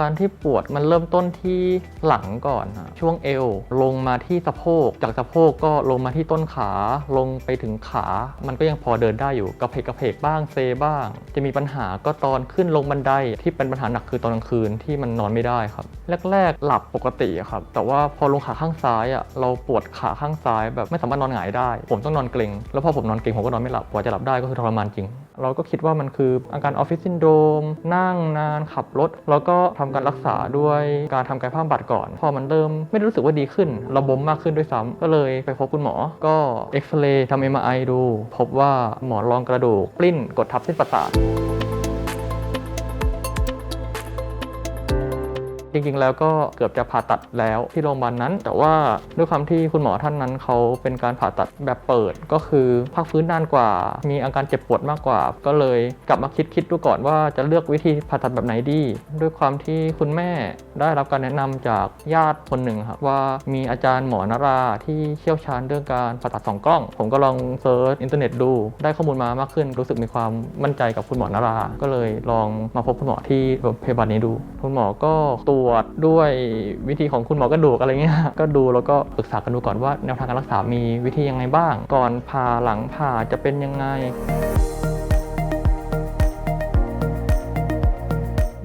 การที่ปวดมันเริ่มต้นที่หลังก่อนช่วงเอว ลงมาที่สะโพก จากสะโพกก็ลงมาที่ต้นขา ลงไปถึงขา มันก็ยังพอเดินได้อยู่กระเพกกระเพกบ้างเซบ้าง จะมีปัญหาก็ตอนขึ้นลงบันไดที่เป็นปัญหาหนักคือตอนกลางคืนที่มันนอนไม่ได้ครับ แรกๆหลับปกติครับ แต่ว่าพอลงขาข้างซ้ายอะเราปวดขาข้างซ้ายแบบไม่สามารถนอนหงายได้ ผมต้องนอนเกรงแล้วพอผมนอนเกรงผมก็นอนไม่หลับกว่าจะหลับได้ก็คือทรมานจริง เราก็คิดว่ามันคืออาการออฟฟิศซินโดรมนั่งนานขับรถ แล้วก็ทำการรักษาด้วยการทำกายภาพบำบัดก่อน พอมันเริ่มไม่ได้รู้สึกว่าดีขึ้น ระบมมากขึ้นด้วยซ้ำก็เลยไปพบคุณหมอ ก็เอ็กซเรย์ทำเอ็มไอดู พบว่าหมอนรองกระดูกปลิ้นกดทับเส้นประสาท จริงๆ แล้วก็เกือบจะผ่าตัดแล้วที่โรงพยาบาลนั้น แต่ว่าด้วยความที่คุณหมอท่านนั้นเขาเป็นการผ่าตัดแบบเปิด ก็คือพักฟื้นนานกว่า มีอาการเจ็บปวดมากกว่า ก็เลยกลับมาคิดคิดดูก่อนว่าจะเลือกวิธีผ่าตัดแบบไหนดี ด้วยความที่คุณแม่ได้รับการแนะนำจากญาติคนหนึ่งครับว่ามีอาจารย์หมอนราที่เชี่ยวชาญเรื่องการผ่าตัดสองกล้อง ผมก็ลองเซิร์ชอินเทอร์เน็ตดู ได้ข้อมูลมามากขึ้น รู้สึกมีความมั่นใจกับคุณหมอนรา ก็เลยลองมาพบคุณหมอที่โรงพยาบาลนี้ดู คุณหมอก็ตรววจด้วยวิธีของคุณหมอกระดูกอะไรเงี้ยก็ดูแล้วก็ปรึกษากันดูก่อนว่าแนวทางการรักษามีวิธียังไงบ้าง ก่อนผ่าหลังผ่าจะเป็นยังไง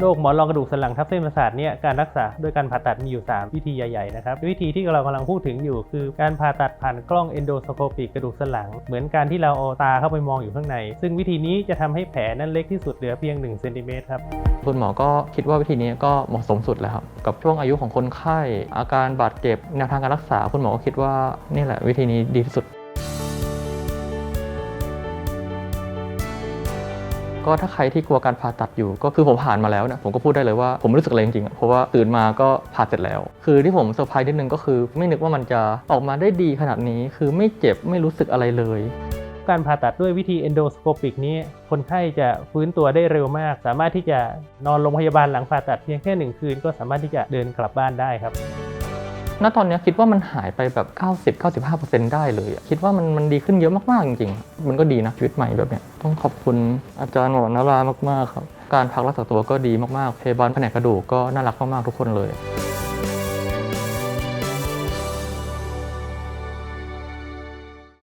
โรคหมอนรองกระดูกสันหลังทับเส้นประสาทเนี่ยการรักษาด้วยการผ่าตัดมีอยู่ 3 วิธีใหญ่ๆนะครับวิธีที่เรากำลังพูดถึงอยู่ คือการผ่าตัดผ่านกล้องเอนโดสโคปิกกระดูกสันหลัง เหมือนการที่เราเอาตาเข้าไปมองอยู่ข้างใน ซึ่งวิธีนี้จะทำให้แผลนั้นเล็กที่สุดเหลือเพียง1เซนติเมตรครับ คุณหมอก็คิดว่าวิธีนี้ก็เหมาะสมสุดแล้วครับกับช่วงอายุของคนไข้ อาการบาดเจ็บแนวทางการรักษา คุณหมอก็คิดว่านี่แหละวิธีนี้ดีที่สุด ก็ถ้าใครที่กลัวการผ่าตัดอยู่ ก็คือผมผ่านมาแล้วนะผมก็พูดได้เลยว่าผมไม่รู้สึกอะไรจริงๆเพราะว่าตื่นมาก็ผ่าเสร็จแล้ว คือที่ผมเซอร์ไพรส์นิดนึงก็คือ ไม่นึกว่ามันจะออกมาได้ดีขนาดนี้ คือไม่เจ็บไม่รู้สึกอะไรเลย การผ่าตัดด้วยวิธีเอนโดสโคปิกนี้ คนไข้จะฟื้นตัวได้เร็วมาก สามารถที่จะนอนโรงพยาบาลหลังผ่าตัดเพียงแค่หนึ่งคืน ก็สามารถที่จะเดินกลับบ้านได้ครับณตอนนี้คิดว่ามันหายไปแบบ 90-95%ได้เลย คิดว่ามันมันดีขึ้นเยอะมากๆจริงๆ มันก็ดีนะชีวิตใหม่แบบเนี้ยต้องขอบคุณอาจารย์หมอนารามากๆครับ การพักรักษาตัวก็ดีมากๆพยาบาลแผนกกระดูกก็น่ารักมากๆทุกคนเลย